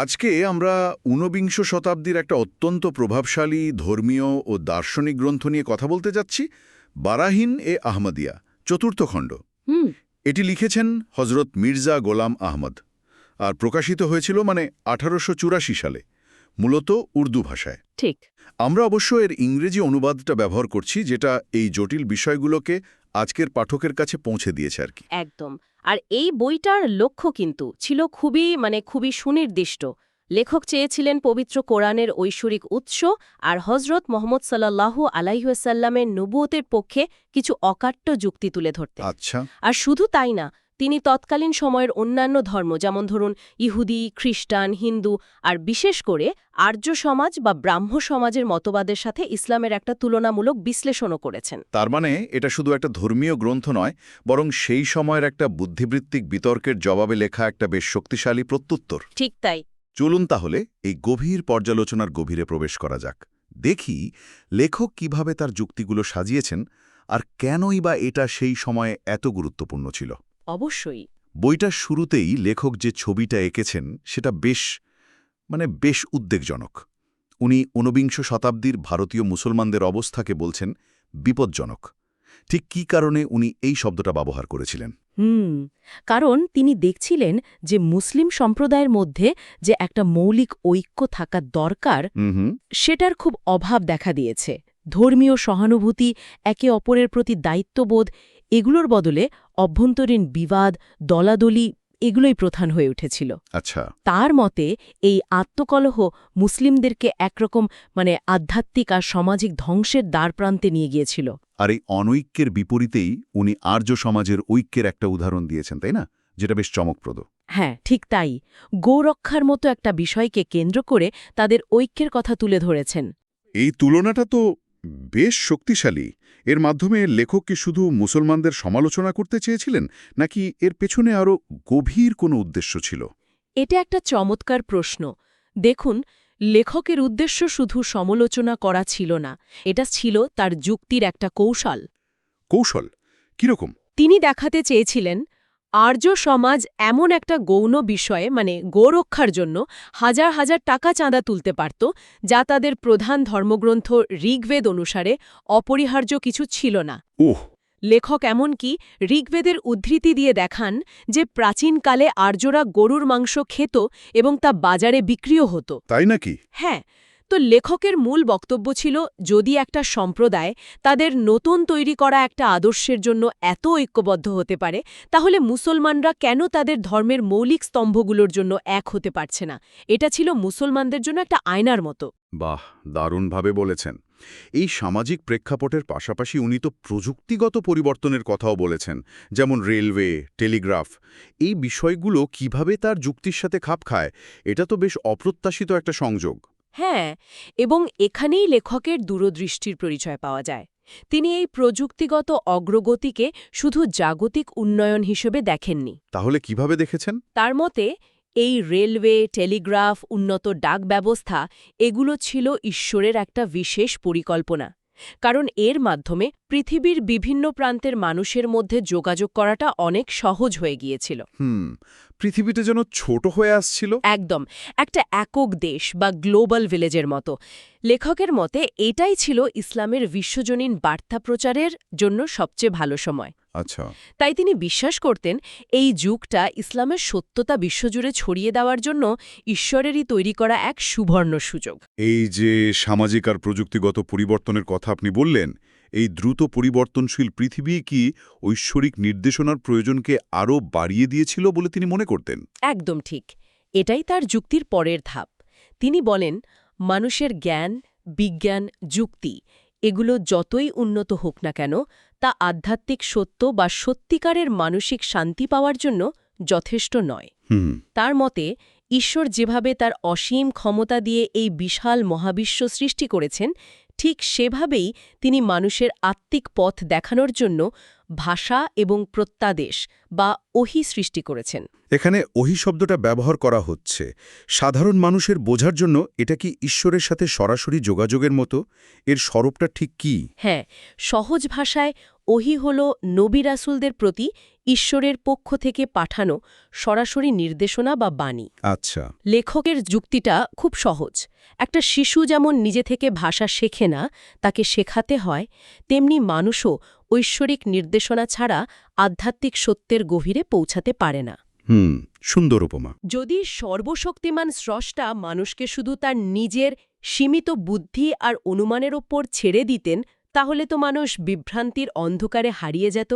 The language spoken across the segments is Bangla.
আজকে আমরা ঊনবিংশ শতাব্দীর একটা অত্যন্ত প্রভাবশালী ধর্মীয় ও দার্শনিক গ্রন্থ নিয়ে কথা বলতে যাচ্ছি। বারাহিন এ আহমদিয়া চতুর্থ খণ্ড। এটি লিখেছেন হজরত মির্জা গোলাম আহমদ আর প্রকাশিত হয়েছিল মানে আঠারোশ চুরাশি সালে মূলত উর্দু ভাষায়। ঠিক। আমরা অবশ্য এর ইংরেজি অনুবাদটা ব্যবহার করছি যেটা এই জটিল বিষয়গুলোকে আজকের পাঠকের কাছে পৌঁছে দিয়েছে আর কি। একদম। আর এই বইটার লক্ষ্য কিন্তু ছিল খুবই মানে খুবই সুনির্দিষ্ট। লেখক চেয়েছিলেন পবিত্র কোরআনের ঐশ্বরিক উৎস আর হজরত মোহাম্মদ সাল্লাহু আলাইসাল্লামের নবুয়তের পক্ষে কিছু অকাট্য যুক্তি তুলে ধরতে। আচ্ছা। আর শুধু তাই না তিনি তৎকালীন সময়ের অন্যান্য ধর্ম যেমন ধরুন ইহুদি খ্রিস্টান হিন্দু আর বিশেষ করে আর্য সমাজ বা ব্রাহ্ম সমাজের মতবাদের সাথে ইসলামের একটা তুলনামূলক বিশ্লেষণও করেছেন। তার মানে এটা শুধু একটা ধর্মীয় গ্রন্থ নয় বরং সেই সময়ের একটা বুদ্ধিবৃত্তিক বিতর্কের জবাবে লেখা একটা বেশ শক্তিশালী প্রত্যুত্তর। ঠিক তাই। চলুন তাহলে এই গভীর পর্যালোচনার গভীরে প্রবেশ করা যাক। দেখি লেখক কীভাবে তার যুক্তিগুলো সাজিয়েছেন আর কেনই বা এটা সেই সময়ে এত গুরুত্বপূর্ণ ছিল। অবশ্যই। বইটার শুরুতেই লেখক যে ছবিটা এঁকেছেন সেটা বেশ মানে বেশ উদ্বেগজনক। উনি ঊনবিংশ শতাব্দীর ভারতীয় মুসলমানদের অবস্থাকে বলছেন বিপজ্জনক। ঠিক কী কারণে উনি এই শব্দটা ব্যবহার করেছিলেন? হুম কারণ তিনি দেখছিলেন যে মুসলিম সম্প্রদায়ের মধ্যে যে একটা মৌলিক ঐক্য থাকা দরকার সেটার খুব অভাব দেখা দিয়েছে। ধর্মীয় সহানুভূতি একে অপরের প্রতি দায়িত্ববোধ এগুলোর বদলে অভ্যন্তরীণ বিবাদ দলাদলি এগুলোই প্রধান হয়ে উঠেছিল। আচ্ছা। তার মতে এই আত্মকলহ মুসলিমদেরকে একরকম মানে আধ্যাত্মিক আর সামাজিক ধ্বংসের দ্বারপ্রান্তে নিয়ে গিয়েছিল। আর এই অনৈক্যের বিপরীতেই উনি আর্য সমাজের ঐক্যের একটা উদাহরণ দিয়েছেন তাই না? যেটা বেশ চমকপ্রদ। হ্যাঁ ঠিক তাই। গোরক্ষার মতো একটা বিষয়কে কেন্দ্র করে তাদের ঐক্যের কথা তুলে ধরেছেন। এই তুলনাটা তো বেশ শক্তিশালী। এর মাধ্যমে লেখক কি শুধু মুসলমানদের সমালোচনা করতে চেয়েছিলেন নাকি এর পেছনে আরও গভীর কোনো উদ্দেশ্য ছিল? এটা একটা চমৎকার প্রশ্ন। দেখুন লেখকের উদ্দেশ্য শুধু সমালোচনা করা ছিল না এটা ছিল তার যুক্তির একটা কৌশল। কৌশল? কীরকম? তিনি দেখাতে চেয়েছিলেন আর্য সমাজ এমন একটা গৌণ বিষয়ে মানে গোরক্ষার জন্য হাজার হাজার টাকা চাঁদা তুলতে পারত যা তাদের প্রধান ধর্মগ্রন্থ ঋগ্বেদ অনুসারে অপরিহার্য কিছু ছিল না। লেখক এমনকি ঋগ্বেদের উদ্ধৃতি দিয়ে দেখান যে প্রাচীনকালে আর্যরা গরুর মাংস খেত এবং তা বাজারে বিক্রিও হতো। তাই নাকি? হ্যাঁ তো লেখকের মূল বক্তব্য ছিল, যদি একটা সম্প্রদায় তাদের নতুন তৈরি করা একটা আদর্শের জন্য এত ঐক্যবদ্ধ হতে পারে, তাহলে মুসলমানরা কেন তাদের ধর্মের মৌলিক স্তম্ভগুলোর জন্য এক হতে পারছে না? এটা ছিল মুসলমানদের জন্য একটা আয়নার মতো। বাহ, দারুণভাবে বলেছেন। এই সামাজিক প্রেক্ষাপটের পাশাপাশি উনি তো প্রযুক্তিগত পরিবর্তনের কথাও বলেছেন, যেমন রেলওয়ে, টেলিগ্রাফ। এই বিষয়গুলো কীভাবে তার যুক্তির সাথে খাপ খায়, এটা তো বেশ অপ্রত্যাশিত একটা সংযোগ। হ্যাঁ এবং এখানেই লেখকের দূরদৃষ্টির পরিচয় পাওয়া যায়। তিনি এই প্রযুক্তিগত অগ্রগতিকে শুধু জাগতিক উন্নয়ন হিসেবে দেখেননি। তাহলে কীভাবে দেখেছেন? তার মতে এই রেলওয়ে টেলিগ্রাফ উন্নত ডাক ব্যবস্থা এগুলো ছিল ঈশ্বরের একটা বিশেষ পরিকল্পনা। কারণ এর মাধ্যমে পৃথিবীর বিভিন্ন প্রান্তের মানুষের মধ্যে যোগাযোগ করাটা অনেক সহজ হয়ে গিয়েছিল। হুম পৃথিবীটা যেন ছোট হয়ে আসছিল। একদম একটা একক দেশ বা গ্লোবাল ভিলেজের মতো। লেখকের মতে এটাই ছিল ইসলামের বিশ্বজনীন বার্তা প্রচারের জন্য সবচেয়ে ভালো সময়। আচ্ছা। তাই তিনি বিশ্বাস করতেন এই যুগটা ইসলামের সত্যতা বিশ্বজুড়ে ছড়িয়ে দেওয়ার জন্য ঈশ্বরেরই তৈরি করা এক সুবর্ণ সুযোগ। এই যে সামাজিক আর প্রযুক্তিগত পরিবর্তনের কথা আপনি বললেন এই দ্রুত পরিবর্তনশীল পৃথিবী কি ঐশ্বরিক নির্দেশনার প্রয়োজনকে আরও বাড়িয়ে দিয়েছিল বলে তিনি মনে করতেন? একদম ঠিক। এটাই তার যুক্তির পরের ধাপ। তিনি বলেন মানুষের জ্ঞান বিজ্ঞান যুক্তি এগুলো যতই উন্নত হোক না কেন তা আধ্যাত্মিক সত্য বা সত্যিকারের মানসিক শান্তি পাওয়ার জন্য যথেষ্ট নয়। তার মতে ঈশ্বর যেভাবে তার অসীম ক্ষমতা দিয়ে এই বিশাল মহাবিশ্ব সৃষ্টি করেছেন ঠিক সেভাবেই তিনি মানুষের আত্মিক পথ দেখানোর জন্য ভাষা এবং প্রত্যাদেশ বা ওহি সৃষ্টি করেছেন। এখানে ওহি শব্দটা ব্যবহার করা হচ্ছে। সাধারণ মানুষের বোঝার জন্য এটা কি ঈশ্বরের সাথে সরাসরি যোগাযোগের মতো? এর স্বরূপটা ঠিক কি? হ্যাঁ সহজ ভাষায় ওহি হল নবী রাসুলদের প্রতি ঈশ্বরের পক্ষ থেকে পাঠানো সরাসরি নির্দেশনা বা বাণী। আচ্ছা। লেখকের যুক্তিটা খুব সহজ। একটা শিশু যেমন নিজে থেকে ভাষা শেখে না তাকে শেখাতে হয় তেমনি মানুষও ঐশ্বরিক নির্দেশনা ছাড়া আধ্যাত্মিক সত্যের গভীরে পৌঁছাতে পারে না। হুম সুন্দর উপমা। যদি সর্বশক্তিমান স্রষ্টা মানুষকে শুধু তার নিজের সীমিত বুদ্ধি আর অনুমানের ওপর ছেড়ে দিতেন তাহলে তো মানুষ বিভ্রান্তির অন্ধকারে হারিয়ে যেত।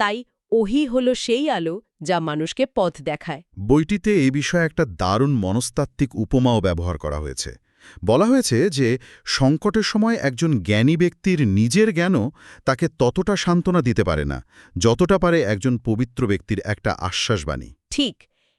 তাই ওহি হল সেই আলো যা মানুষকে পথ দেখায়। বইটিতে এই বিষয়ে একটা দারুণ মনস্তাত্ত্বিক উপমাও ব্যবহার করা হয়েছে। বলা হয়েছে যে সংকটের সময় একজন জ্ঞানী ব্যক্তির নিজের জ্ঞানও তাকে ততটা সান্ত্বনা দিতে পারে না যতটা পারে একজন পবিত্র ব্যক্তির একটা আশ্বাসবাণী। ঠিক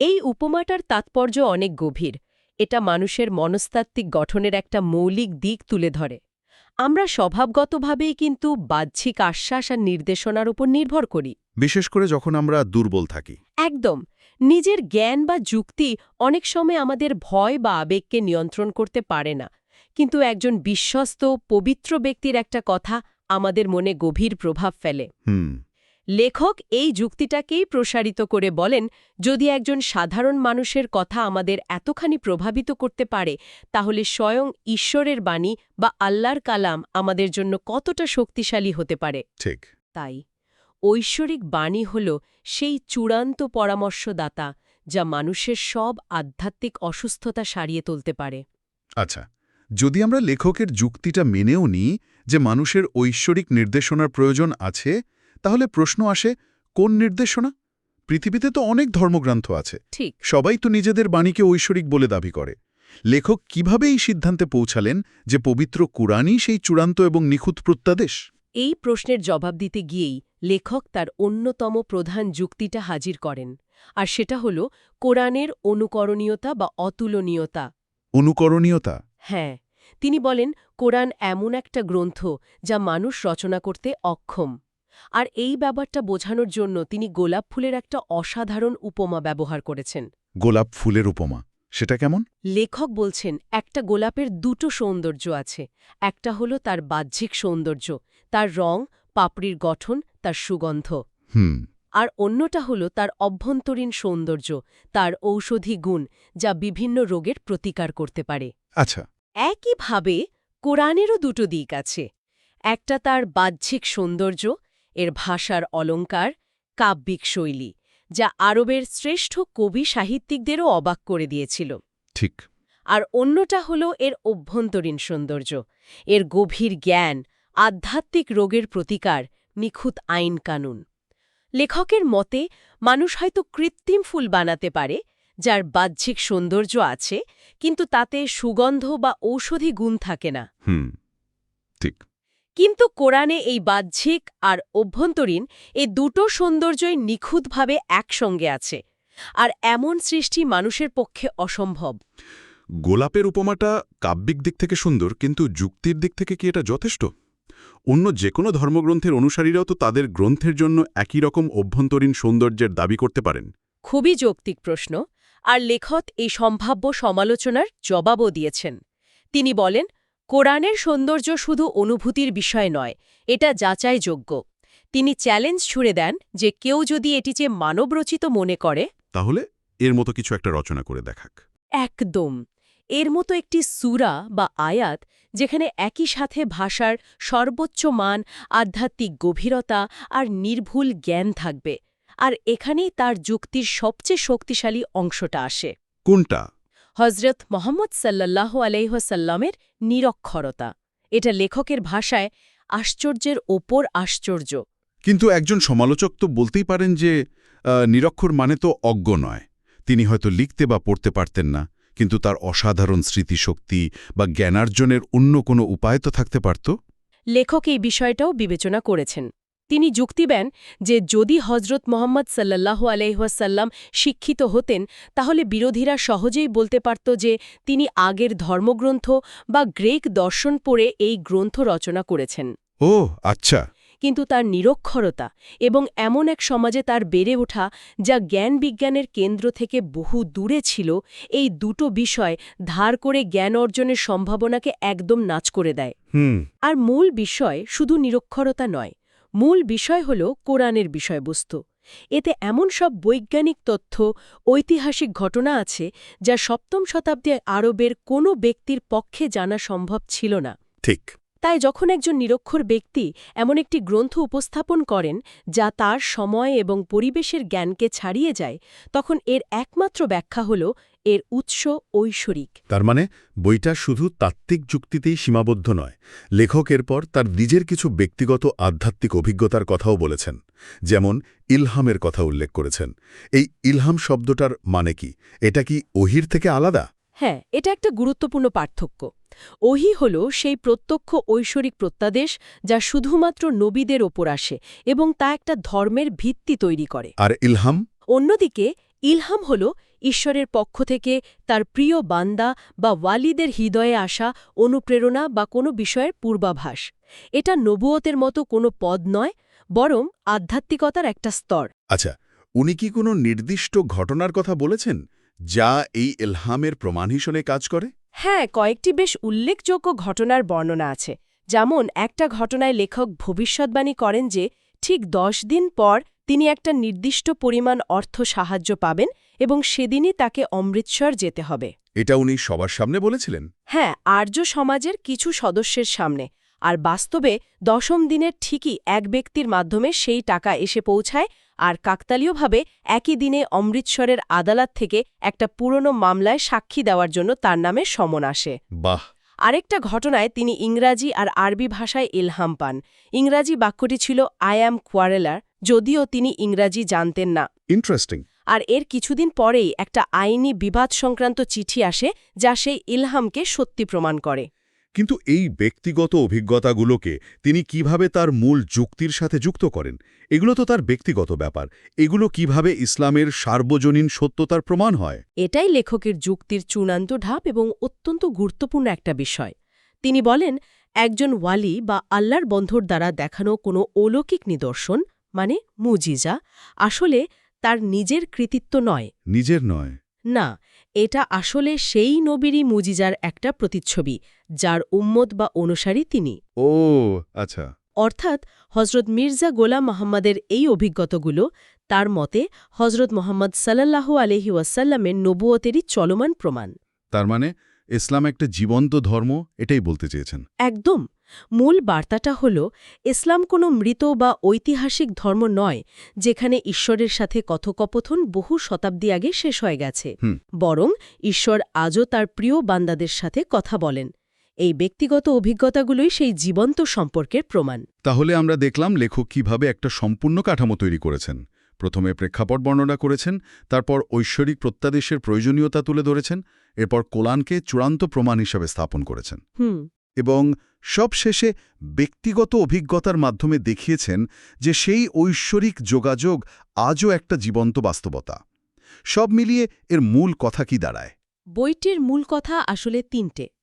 এই উপমাটার তাৎপর্য অনেক গভীর। এটা মানুষের মনস্তাত্ত্বিক গঠনের একটা মৌলিক দিক তুলে ধরে। আমরা স্বভাবগতভাবেই কিন্তু বাহ্যিক আশ্বাস আর নির্দেশনার উপর নির্ভর করি। বিশেষ করে যখন আমরা দুর্বল থাকি। একদম নিজের জ্ঞান বা যুক্তি অনেক সময় আমাদের ভয় বা আবেগকে নিয়ন্ত্রণ করতে পারে না। কিন্তু একজন বিশ্বস্ত পবিত্র ব্যক্তির একটা কথা আমাদের মনে গভীর প্রভাব ফেলে। লেখক এই যুক্তিটাকেই প্রসারিত করে বলেন যদি একজন সাধারণ মানুষের কথা আমাদের এতখানি প্রভাবিত করতে পারে তাহলে স্বয়ং ঈশ্বরের বাণী বা আল্লাহর কালাম আমাদের জন্য কতটা শক্তিশালী হতে পারে? ঠিক। তাই ঐশ্বরিক বাণী হল সেই চূড়ান্ত পরামর্শদাতা যা মানুষের সব আধ্যাত্মিক অসুস্থতা সারিয়ে তুলতে পারে। আচ্ছা যদি আমরা লেখকের যুক্তিটা মেনেও নিই যে মানুষের ঐশ্বরিক নির্দেশনার প্রয়োজন আছে তাহলে প্রশ্ন আসে কোন নির্দেশনা? পৃথিবীতে তো অনেক ধর্মগ্রন্থ আছে। ঠিক। সবাই তো নিজেদের বাণীকে ঐশ্বরিক বলে দাবি করে। লেখক কীভাবে এই সিদ্ধান্তে পৌঁছালেন যে পবিত্র কুরআনই সেই চূড়ান্ত এবং নিখুঁত প্রত্যাদেশ? এই প্রশ্নের জবাব দিতে গিয়েই লেখক তার অন্যতম প্রধান যুক্তিটা হাজির করেন আর সেটা হল কোরআনের অনুকরণীয়তা বা অতুলনীয়তা। অনুকরণীয়তা? হ্যাঁ তিনি বলেন কোরআন এমন একটা গ্রন্থ যা মানুষ রচনা করতে অক্ষম আর এই ব্যাপারটা বোঝানোর জন্য তিনি গোলাপ ফুলের একটা অসাধারণ উপমা ব্যবহার করেছেন। গোলাপ ফুলের উপমা? সেটা কেমন? লেখক বলছেন একটা গোলাপের দুটো সৌন্দর্য আছে। একটা হলো তার বাহ্যিক সৌন্দর্য তার রং পাপড়ির গঠন তার সুগন্ধ। হুম। আর অন্যটা হলো তার অভ্যন্তরীণ সৌন্দর্য তার ঔষধি গুণ যা বিভিন্ন রোগের প্রতিকার করতে পারে। আচ্ছা। একইভাবে কোরআনেরও দুটো দিক আছে। একটা তার বাহ্যিক সৌন্দর্য এর ভাষার অলঙ্কার কাব্যিক শৈলী। যা আরবের শ্রেষ্ঠ কবি সাহিত্যিকদেরও অবাক করে দিয়েছিল। ঠিক। আর অন্যটা হল এর অভ্যন্তরীণ সৌন্দর্য। এর গভীর জ্ঞান আধ্যাত্মিক রোগের প্রতিকার নিখুঁত আইন কানুন। লেখকের মতে মানুষ হয়তো কৃত্রিম ফুল বানাতে পারে যার বাহ্যিক সৌন্দর্য আছে কিন্তু তাতে সুগন্ধ বা ঔষধি গুণ থাকে না। হুম ঠিক। কিন্তু কোরআনে এই বাহ্যিক আর অভ্যন্তরীণ এই দুটো সৌন্দর্যই নিখুঁতভাবে একসঙ্গে আছে আর এমন সৃষ্টি মানুষের পক্ষে অসম্ভব। গোলাপের উপমাটা কাব্যিক দিক থেকে সুন্দর কিন্তু যুক্তির দিক থেকে কি এটা যথেষ্ট? অন্য যে কোনো ধর্মগ্রন্থের অনুসারীরাও তো তাদের গ্রন্থের জন্য একই রকম অভ্যন্তরীণ সৌন্দর্যের দাবি করতে পারেন। খুবই যৌক্তিক প্রশ্ন আর লেখক এই সম্ভাব্য সমালোচনার জবাবও দিয়েছেন। তিনি বলেন কোরআনের সৌন্দর্য শুধু অনুভূতির বিষয় নয় এটা যাচাইযোগ্য। তিনি চ্যালেঞ্জ ছুড়ে দেন যে কেউ যদি এটি যে মানবরচিত মনে করে তাহলে এর মতো কিছু একটা রচনা করে দেখাক। একদম। এর মতো একটি সুরা বা আয়াত যেখানে একই সাথে ভাষার সর্বোচ্চ মান আধ্যাত্মিক গভীরতা আর নির্ভুল জ্ঞান থাকবে আর এখানেই তার যুক্তির সবচেয়ে শক্তিশালী অংশটা আসে। কোনটা? হজরত মোহাম্মদ সাল্লাহ আলাইহসাল্লামের নিরক্ষরতা। এটা লেখকের ভাষায় আশ্চর্যের ওপর আশ্চর্য। কিন্তু একজন সমালোচক তো বলতেই পারেন যে নিরক্ষর মানে তো অজ্ঞ নয়। তিনি হয়তো লিখতে বা পড়তে পারতেন না কিন্তু তার অসাধারণ স্মৃতিশক্তি বা জ্ঞানার্জনের অন্য কোনো উপায় তো থাকতে পারত? লেখক এই বিষয়টাও বিবেচনা করেছেন। তিনি যুক্তি দেন যে যদি হজরত মোহাম্মদ সাল্লাহ আলহাসাল্লাম শিক্ষিত হতেন তাহলে বিরোধীরা সহজেই বলতে পারত যে তিনি আগের ধর্মগ্রন্থ বা গ্রেক দর্শন পড়ে এই গ্রন্থ রচনা করেছেন। ও আচ্ছা। কিন্তু তার নিরক্ষরতা এবং এমন এক সমাজে তার বেড়ে ওঠা যা জ্ঞান বিজ্ঞানের কেন্দ্র থেকে বহু দূরে ছিল এই দুটো বিষয় ধার করে জ্ঞান অর্জনের সম্ভাবনাকে একদম নাচ করে দেয়। আর মূল বিষয় শুধু নিরক্ষরতা নয় মূল বিষয় হল কোরআনের বিষয়বস্তু। এতে এমন সব বৈজ্ঞানিক তথ্য, ঐতিহাসিক ঘটনা আছে, যা সপ্তম শতাব্দী আরবের কোনো ব্যক্তির পক্ষে জানা সম্ভব ছিল না। ঠিক। তাই যখন একজন নিরক্ষর ব্যক্তি এমন একটি গ্রন্থ উপস্থাপন করেন, যা তার সময় এবং পরিবেশের জ্ঞানকে ছাড়িয়ে যায়, তখন এর একমাত্র ব্যাখ্যা হল এর উৎস ঐশ্বরিক। তার মানে বইটা শুধু তাত্ত্বিক যুক্তিতেই সীমাবদ্ধ নয়, লেখক এরপর তার নিজের কিছু ব্যক্তিগত আধ্যাত্মিক অভিজ্ঞতার কথাও বলেছেন, যেমন ইলহামের কথা উল্লেখ করেছেন। এই ইলহাম শব্দটার মানে কি? এটা কি ওহির থেকে আলাদা? হ্যাঁ এটা একটা গুরুত্বপূর্ণ পার্থক্য। ওহি হল সেই প্রত্যক্ষ ঐশ্বরিক প্রত্যাদেশ যা শুধুমাত্র নবীদের ওপর আসে এবং তা একটা ধর্মের ভিত্তি তৈরি করে। আর ইলহাম? অন্যদিকে ইলহাম হল ঈশ্বরের পক্ষ থেকে তার প্রিয় বান্দা বা ওয়ালিদের হৃদয়ে আসা অনুপ্রেরণা বা কোনো বিষয়ের পূর্বাভাস। এটা নবুয়তের মতো কোনো পদ নয় বরং আধ্যাত্মিকতার একটা স্তর। আচ্ছা উনি কি কোনো নির্দিষ্ট ঘটনার কথা বলেছেন? যা এই ইলহামের প্রমাণ হিসেবে কাজ করে? হ্যাঁ কয়েকটি বেশ উল্লেখযোগ্য ঘটনার বর্ণনা আছে। যেমন একটা ঘটনায় লেখক ভবিষ্যৎবাণী করেন যে ঠিক দশ দিন পর তিনি একটা নির্দিষ্ট পরিমাণ অর্থ সাহায্য পাবেন এবং সেদিনই তাকে অমৃতসর যেতে হবে। এটা উনি সবার সামনে বলেছিলেন? হ্যাঁ আর্য সমাজের কিছু সদস্যের সামনে। আর বাস্তবে দশম দিনের ঠিকই এক ব্যক্তির মাধ্যমে সেই টাকা এসে পৌঁছায় আর কাকতালীয়ভাবে একই দিনে অমৃতসরের আদালত থেকে একটা পুরনো মামলায় সাক্ষী দেওয়ার জন্য তার নামে সমন আসে। বাহ! আরেকটা ঘটনায় তিনি ইংরাজি আর আরবি ভাষায় ইলহাম পান। ইংরাজি বাক্যটি ছিল আই অ্যাম কোয়ারেলার যদিও তিনি ইংরাজি জানতেন না। ইন্টারেস্টিং আর এর কিছুদিন পরেই একটা আইনি বিবাদ সংক্রান্ত চিঠি আসে যা সেই ইলহামকে সত্যি প্রমাণ করে। কিন্তু এই ব্যক্তিগত অভিজ্ঞতাগুলোকে তিনি কীভাবে তার মূল যুক্তির সাথে যুক্ত করেন এগুলো তো তার ব্যক্তিগত ব্যাপার। এগুলো কীভাবে ইসলামের সার্বজনীন সত্যতার প্রমাণ হয়? এটাই লেখকের যুক্তির চূড়ান্ত ঢাপ এবং অত্যন্ত গুরুত্বপূর্ণ একটা বিষয়। তিনি বলেন একজন ওয়ালি বা আল্লাহর বন্ধর দ্বারা দেখানো কোনো অলৌকিক নিদর্শন মানে মুজিজা আসলে তার নিজের কৃতিত্ব নয়। নিজের নয়। না এটা আসলে সেই নবীরই মুজিজার একটা প্রতিচ্ছবি যার উম্মত বা অনুসারী তিনি। ও আচ্ছা। অর্থাৎ হজরত মির্জা গোলাম মোহাম্মদের এই অভিজ্ঞতাগুলো তার মতে হজরত মোহাম্মদ সাল্লাল্লাহু আলহি ওয়াসাল্লামের নবুয়তেরই চলমান প্রমাণ। তার মানে ইসলাম একটা জীবন্ত ধর্ম এটাই বলতে চেয়েছেন। একদম। মূল বার্তাটা হল ইসলাম কোনো মৃত বা ঐতিহাসিক ধর্ম নয় যেখানে ঈশ্বরের সাথে কথোকপথন বহু শতাব্দী আগে শেষ হয়ে গেছে। বরং ঈশ্বর আজও তার প্রিয় বান্দাদের সাথে কথা বলেন। এই ব্যক্তিগত অভিজ্ঞতাগুলোই সেই জীবন্ত সম্পর্কের প্রমাণ। তাহলে আমরা দেখলাম লেখক কীভাবে একটা সম্পূর্ণ কাঠামো তৈরি করেছেন। প্রথমে প্রেক্ষাপট বর্ণনা করেছেন তারপর ঐশ্বরিক প্রত্যাদেশের প্রয়োজনীয়তা তুলে ধরেছেন এরপর কোলানকে চূড়ান্ত প্রমাণ হিসাবে স্থাপন করেছেন। হুম। এবং সবশেষে ব্যক্তিগত অভিজ্ঞতার মাধ্যমে দেখিয়েছেন যে সেই ঐশ্বরিক যোগাযোগ আজও একটা জীবন্ত বাস্তবতা। সব মিলিয়ে এর মূল কথা কি দাঁড়ায়? বইটির মূল কথা আসলে তিনটে।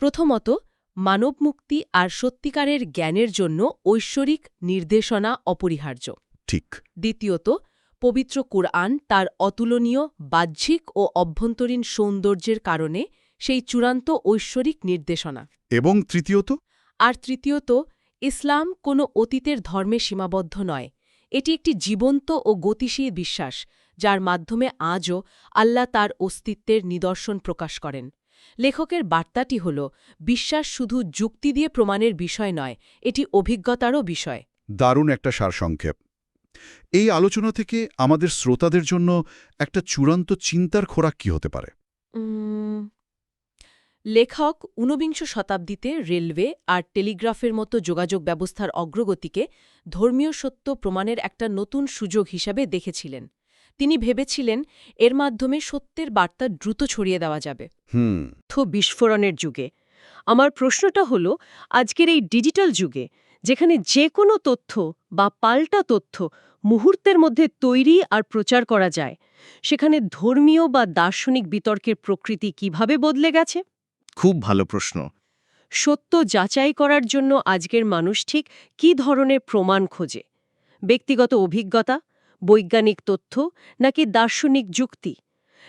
প্রথমত মানবমুক্তি আর সত্যিকারের জ্ঞানের জন্য ঐশ্বরিক নির্দেশনা অপরিহার্য। ঠিক। দ্বিতীয়ত পবিত্র কুরআন তার অতুলনীয় বাহ্যিক ও অভ্যন্তরীণ সৌন্দর্যের কারণে সেই চূড়ান্ত ঐশ্বরিক নির্দেশনা। এবং তৃতীয়ত? আর তৃতীয়ত ইসলাম কোনো অতীতের ধর্মে সীমাবদ্ধ নয়। এটি একটি জীবন্ত ও গতিশীল বিশ্বাস যার মাধ্যমে আজও আল্লাহ তার অস্তিত্বের নিদর্শন প্রকাশ করেন। লেখকের বার্তাটি হল বিশ্বাস শুধু যুক্তি দিয়ে প্রমাণের বিষয় নয় এটি অভিজ্ঞতারও বিষয়। দারুণ একটা সারসংক্ষেপ। এই আলোচনা থেকে আমাদের শ্রোতাদের জন্য একটা চূড়ান্ত চিন্তার খোরাক কি হতে পারে? লেখক ঊনবিংশ শতাব্দীতে রেলওয়ে আর টেলিগ্রাফের মতো যোগাযোগ ব্যবস্থার অগ্রগতিকে ধর্মীয় সত্য প্রমাণের একটা নতুন সুযোগ হিসাবে দেখেছিলেন। তিনি ভেবেছিলেন এর মাধ্যমে সত্যের বার্তা দ্রুত ছড়িয়ে দেওয়া যাবে। হুম। তথ্য বিস্ফোরণের যুগে। আমার প্রশ্নটা হল আজকের এই ডিজিটাল যুগে যেখানে যে কোনো তথ্য বা পাল্টা তথ্য মুহূর্তের মধ্যে তৈরি আর প্রচার করা যায় সেখানে ধর্মীয় বা দার্শনিক বিতর্কের প্রকৃতি কীভাবে বদলে গেছে? খুব ভালো প্রশ্ন। সত্য যাচাই করার জন্য আজকের মানুষ ঠিক কী ধরনের প্রমাণ খোঁজে? ব্যক্তিগত অভিজ্ঞতা বৈজ্ঞানিক তথ্য নাকি দার্শনিক যুক্তি?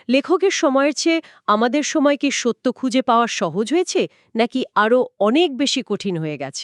লেখকের সময়ের চেয়ে আমাদের সময় কি সত্য খুঁজে পাওয়া সহজ হয়েছে নাকি আরও অনেক বেশি কঠিন হয়ে গেছে?